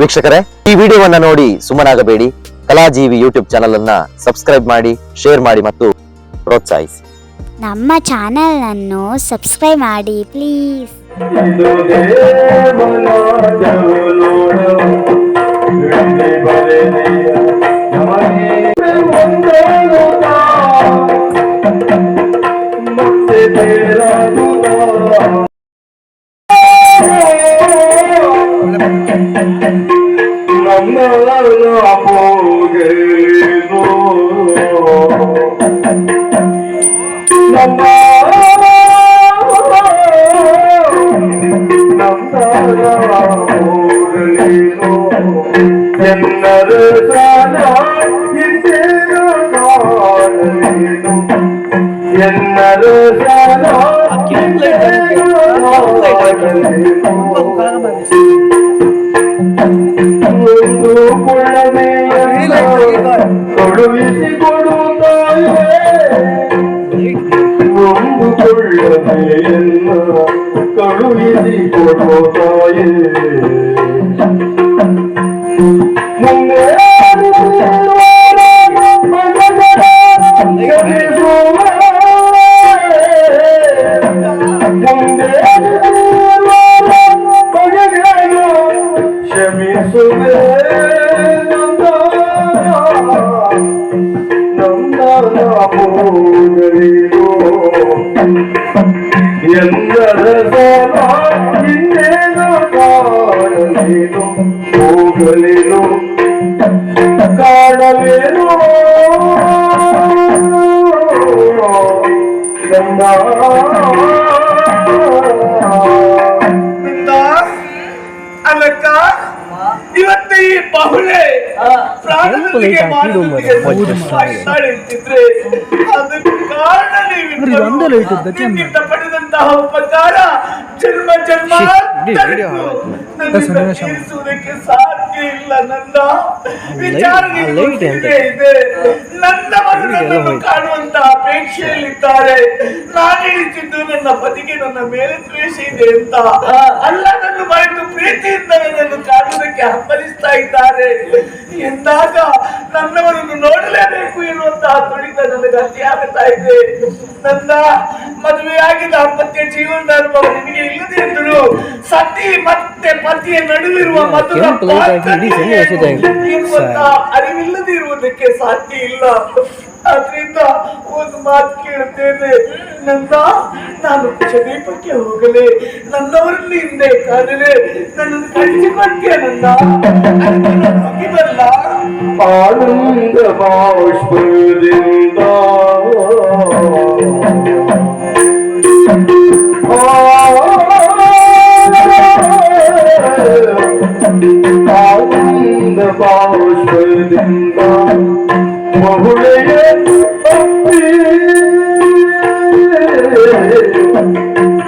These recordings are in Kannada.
ವೀಕ್ಷಕರೇ ಈ ವಿಡಿಯೋವನ್ನ ನೋಡಿ ಸುಮ್ಮನಾಗಬೇಡಿ. ಕಲಾಜೀವಿ ಯೂಟ್ಯೂಬ್ ಚಾನಲ್ ಅನ್ನ ಸಬ್ಸ್ಕ್ರೈಬ್ ಮಾಡಿ ಶೇರ್ ಮಾಡಿ ಮತ್ತು ಪ್ರೋತ್ಸಾಹಿಸಿ. ನಮ್ಮ ಚಾನಲನ್ನು ಸಬ್ಸ್ಕ್ರೈಬ್ ಮಾಡಿ ಪ್ಲೀಸ್ എന്നത് എന്നത് കൊടുവിശി കൊടു ಹೋಗಲೇನು ಕಾಣಲೇನು? ಬೃಂದ, ಅಲಕ್ಕ ಇವತ್ತ ಈ ಬಹುಳೆ ಪ್ರಾಣದೊಂದಿಗೆ ಮಾನವೊಂದಿಗೆ ಸಾಯ್ತಾಳೆ ಅದಕ್ಕೆ ಕಾರಣ ನೀವಿಬ್ಬರು. ನಿಮ್ಮಿಂದ ಪಡೆದಂತಹ ಉಪಕಾರ ಜನ್ಮ ಜನ್ಮ ತೀರಿಸುವುದಕ್ಕೆ ಸಾಧ್ಯ ಇಲ್ಲ ನನ್ನ ವಿಚಾರ ನಿಮಗೆ ಇದೆ ನನ್ನ ಮಗನನ್ನು ಕಾಣುವಂತ ಅಪೇಕ್ಷೆಯಲ್ಲಿದ್ದಾರೆ. ನಾನು ಹೇಳಿದ್ದು ನನ್ನ ಪತಿಗೆ ನನ್ನ ಮೇಲೆ ದ್ವೇಷ ಇದೆ ಅಂತ. ಅಲ್ಲ ನನ್ನ ಮರೆತು ಪ್ರೀತಿಯಿಂದ ನನ್ನನ್ನು ಕಾಣುವುದಕ್ಕೆ ಹಂಬಲಿಸ್ತಾ ಇದ್ದಾರೆ. ಎಂದಾಗ ನನ್ನವರನ್ನು ನೋಡಲೇಬೇಕು ಎನ್ನುವಂತಹ ತುಳಿತ ನನಗೆ ಅತಿಯಾಗುತ್ತಾ ಇದೆ. ನನ್ನ ಮದುವೆಯಾಗಿ ದಾಂಪತ್ಯ ಜೀವನದ ಅನುಭವ ನಿನಗೆ ಇಲ್ಲದೆ ಇದ್ದರು ಸತಿ ಮತ್ತೆ ಪತಿಯ ನಡುವಿರುವ ಎನ್ನುವಂತಹ ಅರಿವಿಲ್ಲದೆ ಇರುವುದಕ್ಕೆ ಸಾಧ್ಯ ಇಲ್ಲ. ಆದ್ರಿಂದ ಒಂದು ಮಾತು ಕೇಳುತ್ತೇನೆ ನಂದ ನಾನು ಕ್ಷದೀಪಕ್ಕೆ ಹೋಗಲೆ. ನನ್ನವರಲ್ಲಿ ಹಿಂದೆ ಕಾಣಲೆ. ನನ್ನನ್ನು ಕಳಿಸಿಕೊಟ್ಟೆ ಬಗ್ಗೆ ಹೋಗಿಬಲ್ಲ ಆನಂದ ಬಾಷ್ಪದಿಂದ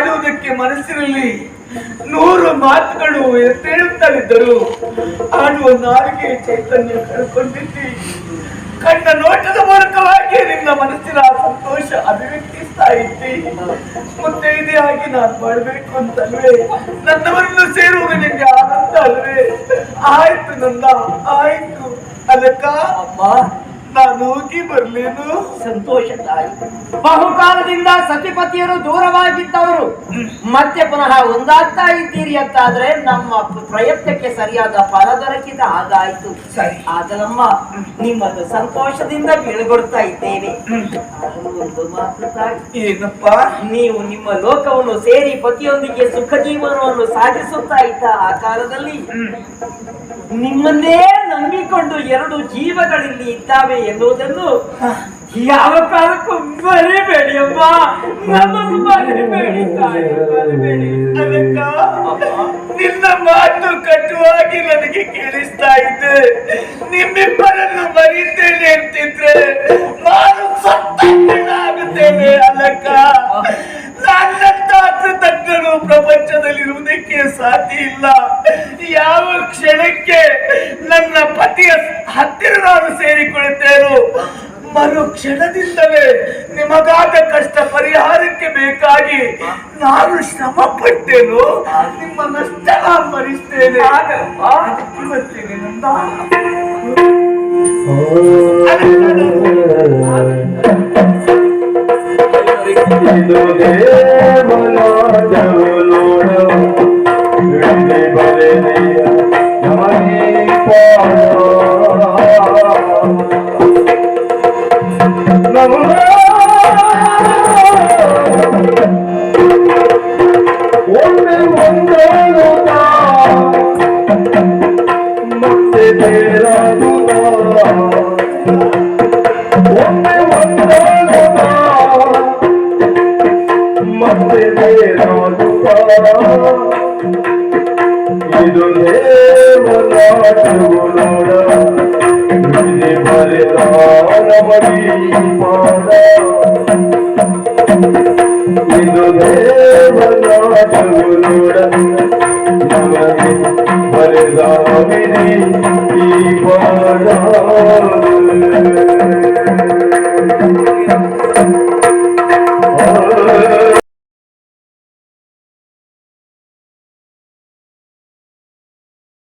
ಆಡುವುದಕ್ಕೆ ಮನಸ್ಸಿನಲ್ಲಿ ನೂರು ಮಾತುಗಳು ಎತ್ತೇಳುತ್ತಲಿದ್ದರು ಆಡುವ ನಾಲಿಗೆ ಚೈತನ್ಯ ಕಳ್ಕೊಂಡಿದ್ದಿ. ಕಣ್ಣ ನೋಟದ ಮೂಲಕವಾಗಿ ನಿನ್ನ ಮನಸ್ಸಿನ ಸಂತೋಷ ಅಭಿವ್ಯಕ್ತಿಸ್ತಾ ಇದ್ದಿ. ಮತ್ತೆ ಇದೇ ಆಗಿ ನಾನು ಮಾಡಬೇಕು ಅಂತಲ್ವೇ? ನನ್ನವರನ್ನು ಸೇರುವುದು ನಿಮಗೆ ಆನಂದ ಅಲ್ವೇ? ಆಯ್ತು ನಂದ ಆಯ್ತು. ಅದಕ್ಕ ಅಮ್ಮ ನಾನು ಹೋಗಿ ಬರ್ಲೇನು? ಸಂತೋಷ ತಾಯಿ ಬಹುಕಾಲದಿಂದ ಸತಿಪತಿಯರು ದೂರವಾಗಿದ್ದವರು. ಮತ್ತೆ ಪುನಃ ಒಂದಾಗ್ತಾ ಇದ್ದೀರಿ ಅಂತಾದ್ರೆ ನಮ್ಮ ಪ್ರಯತ್ನಕ್ಕೆ ಸರಿಯಾದ ಫಲ ದೊರಕಿದ ಹಾಗಾಯ್ತು. ಸರಿ. ಆದರಮ್ಮ ನಿಮ್ಮದು ಸಂತೋಷದಿಂದ ಬೀಳ್ಗೊಡ್ತಾ ಇದ್ದೇವೆ. ಒಂದು ಮಾತು ತಾಯಿ. ಏನಪ್ಪ? ನೀವು ನಿಮ್ಮ ಲೋಕವನ್ನು ಸೇರಿ ಪತಿಯೊಂದಿಗೆ ಸುಖ ಜೀವನವನ್ನು ಸಾಗಿಸುತ್ತಾ ಇದ್ದ ಆ ಕಾಲದಲ್ಲಿ ನಿಮ್ಮನ್ನೇ ನಂಬಿಕೊಂಡು ಎರಡು ಜೀವಗಳಲ್ಲಿ ಇದ್ದಾವೆ ಎನ್ನುವುದನ್ನು ಯಾವ ಕಾಲಕ್ಕೂ ಮರಿಬೇಡಿ ಅಮ್ಮ. ನಮಗೂ ಮರಿಬೇಡಿ ಮರಿಬೇಡಿ. ನಿನ್ನ ಮಾತು ಕಟ್ಟುವಾಗಿ ನನಗೆ ಕೇಳಿಸ್ತಾ ಇದ್ದೆ ನಿಮ್ಮಿಬ್ಬರನ್ನು ಮರೀತೇನೆ ಅಂತಿದ್ರೆ ನಾನು ಮರು ಕ್ಷಣದಿಂದಲೇ ನಿಮಗಾದ ಕಷ್ಟ ಪರಿಹಾರಕ್ಕೆ ಬೇಕಾಗಿ ನಾನು ಶ್ರಮ ಪಟ್ಟೇನು ನಿಮ್ಮ ನಷ್ಟ ನಾನು ಭರಿಸ್ತೇನೆ. ನಂದ ಇದು ದೇವರಾಜವು Gracias. বল